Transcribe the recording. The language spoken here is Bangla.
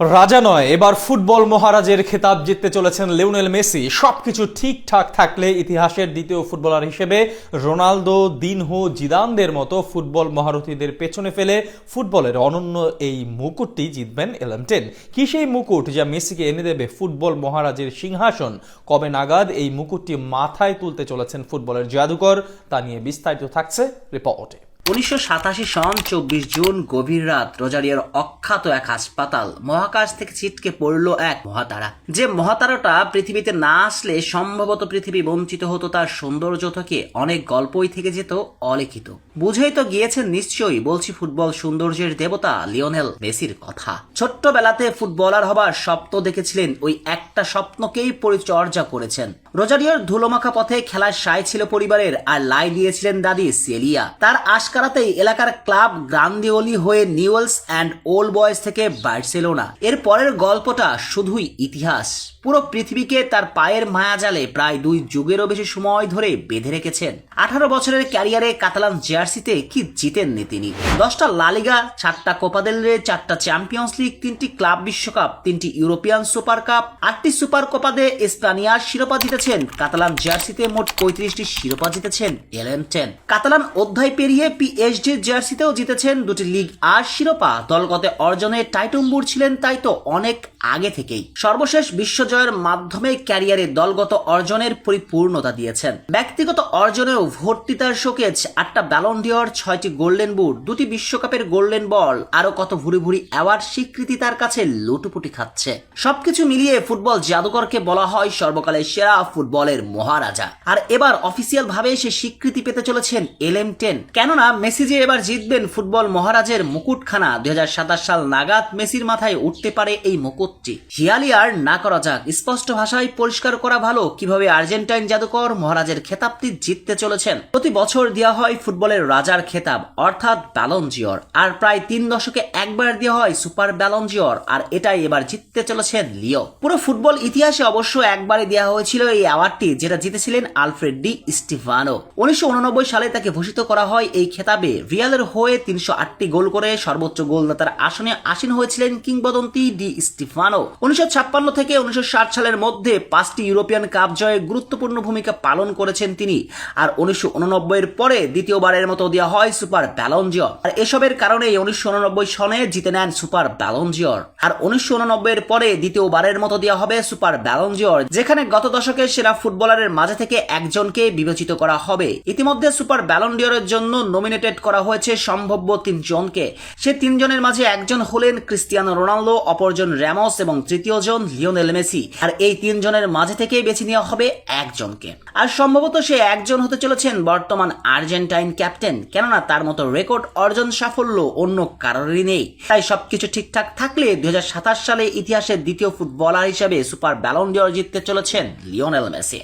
রাজা নয়, এবার ফুটবল মহারাজের খেতাব জিততে চলেছেন লিওনেল মেসি। সবকিছু ঠিকঠাক থাকলে ইতিহাসের দ্বিতীয় ফুটবলার হিসেবে রোনালদো, দিনহো, জিদানদের মতো ফুটবল মহারথীদের পেছনে ফেলে ফুটবলের অনন্য এই মুকুটটি জিতবেন এলএম টেন। কি সেই মুকুট যা মেসিকে এনে দেবে ফুটবল মহারাজের সিংহাসন? কবে নাগাদ এই মুকুটটি মাথায় তুলতে চলেছেন ফুটবলের জাদুকর? তা নিয়ে বিস্তারিত থাকছে রিপোর্টে। উনিশশো সাতাশি সন চব্বিশ জুন গভীর রাত রোজারিয়ার অখ্যাত এক হাসপাতাল মহাকাশ থেকে ছিটকে পড়ল এক মহাতারা। যে মহাতারাটা পৃথিবীতে না আসলে সম্ভবত পৃথিবী বঞ্চিত হতো তার সৌন্দর্য থেকে অনেক গল্পই থেকে যেত অলিখিত। বুঝেই তো গিয়েছেন নিশ্চয়ই, বলছি ফুটবল সৌন্দর্যের দেবতা লিওনেল মেসির কথা। ছোট্টবেলাতে ফুটবলার হবার স্বপ্ন দেখেছিলেন, ওই একটা স্বপ্নকেই পরিচর্যা করেছেন। রোজারিয়ার ধুলোমাখা পথে খেলার সায় ছিল পরিবারের আর লাই দিয়েছিলেন দাদি সেলিয়া। তার আশকারাতেই এলাকার ক্লাব গ্রান্দিওলি হয়ে নিউয়েলস অ্যান্ড ওল্ড বয়েজ থেকে বার্সেলোনা। এর পরের গল্পটা শুধুই ইতিহাস। পুরো পৃথিবীকে তার পায়ের মায়াজালে প্রায় দুই যুগেরও বেশি সময় ধরে বেঁধে রেখেছেন। আঠারো বছরের ক্যারিয়ারে কাতালান জার্সিতে কি জিতেননি তিনি? দশটা লালিগা চারটা কোপাদেল রে, চারটা চ্যাম্পিয়ন্স লিগ, তিনটি ক্লাব বিশ্বকাপ, তিনটি ইউরোপিয়ান সুপার কাপ, আটটি সুপার কোপাদে স্পানিয়ার শিরোপা জিতেছেন কাতালান জার্সিতে মোট পঁয়ত্রিশটি শিরোপা জিতেছেন এলএম টেন। কাতালান অধ্যায় পেরিয়ে পিএইচডি জার্সিতেও জিতেছেন দুটি লিগ আর শিরোপা। দলগত অর্জনে টাইটুম্বুর ছিলেন তাই তো অনেক আগে থেকেই। সর্বশেষ বিশ্বজয়ের মাধ্যমে ক্যারিয়ারে দলগত অর্জনের পরিপূর্ণতা দিয়েছেন। ব্যক্তিগত অর্জনেও ভর্তি তার শোকেজ। আটটা ব্যালন ডিওর ছয়টি গোল্ডেন বুট দুটি বিশ্বকাপের গোল্ডেন বল আরও কত ভুরি ভুরি অ্যাওয়ার্ড স্বীকৃতি তার কাছে লুটুপুটি খাচ্ছে। সবকিছু মিলিয়ে ফুটবল জাদুকরকে বলা হয় সর্বকালের সেরা ফুটবলের মহারাজা। আর এবার অফিসিয়াল ভাবে সে স্বীকৃতি পেতে চলেছেন এলএম টেন। কেননা মেসি যে এবার জিতবেন ফুটবল মহারাজের মুকুটখানা দুই সাল নাগাদ মেসির মাথায় উঠতে পারে এই মুকুটটি। হিয়ালি আর না করা যাক, স্পষ্ট ভাষায় পরিষ্কার করা ভালো কীভাবে আর্জেন্টাইন জাদুকর মহারাজের খেতাবটি জিততে চলেছেন। প্রতি বছর দেওয়া হয় ফুটবলের রাজার খেতাব, অর্থাৎ ব্যালনজিয়র আর প্রায় তিন দশকে একবার দেওয়া হয় সুপার ব্যালনজিয়র আর এটাই এবার জিততে চলেছেন লিও। পুরো ফুটবল ইতিহাসে অবশ্য একবারই দেওয়া হয়েছিল এই অ্যাওয়ার্ডটি, যেটা জিতেছিলেন আলফ্রেড ডি স্টিফানো। উনিশশো সালে তাকে ভূষিত করা হয় এই খেতাবে। রিয়ালের হয়ে তিনশো আটটি গোল করে সর্বোচ্চ গোলদাতার আসনে আসীন হয়েছিলেন কিংবদন্তি ডি স্টিফানো। উনিশশো ছাপ্পান্ন থেকে উনিশশো ষাট সালের মধ্যে পাঁচটি ইউরোপিয়ান কাপ জয়ে গুরুত্বপূর্ণ ভূমিকা পালন করেছেন তিনি। আর উনিশশো উননব্বই এর পরে দ্বিতীয়বারের মতো দেওয়া হয় সুপার ব্যালনজিয়র। আর এসবের কারণে উনিশশো সনে জিতে নেন সুপার ব্যালনজিয়র। আর উনিশশো উননব্বই এর পরে দ্বিতীয়বারের মতো দেওয়া হবে সুপার ব্যালনজিয়র, যেখানে গত দশকের সেরা ফুটবলারের মাঝে থেকে একজনকে বিবেচিত করা হবে। ইতিমধ্যে সুপার ব্যালন্ডিয়রের জন্য নমিনেটেড করা হয়েছে সম্ভাব্য তিনজনকে। সে তিনজনের মাঝে একজন হলেন ক্রিস্টিয়ানো রোনালদো, অপরজন র্যামস এবং তৃতীয় জন লিওনেল মেসি। আর এই তিনজনের মাঝে থেকেই বেছে নেওয়া হবে একজনকে। আর সম্ভবত সে একজন হতে চলেছেন বর্তমান আর্জেন্টাইন ক্যাপ্টেন, কেননা তার মতো রেকর্ড অর্জন সাফল্য অন্য কারোরই নেই। তাই সবকিছু ঠিকঠাক থাকলে দুই হাজার সাতাশ সালে ইতিহাসের দ্বিতীয় ফুটবলার হিসেবে সুপার ব্যালন্ডিয়র জিততে চলেছেন লিওনেল মেসি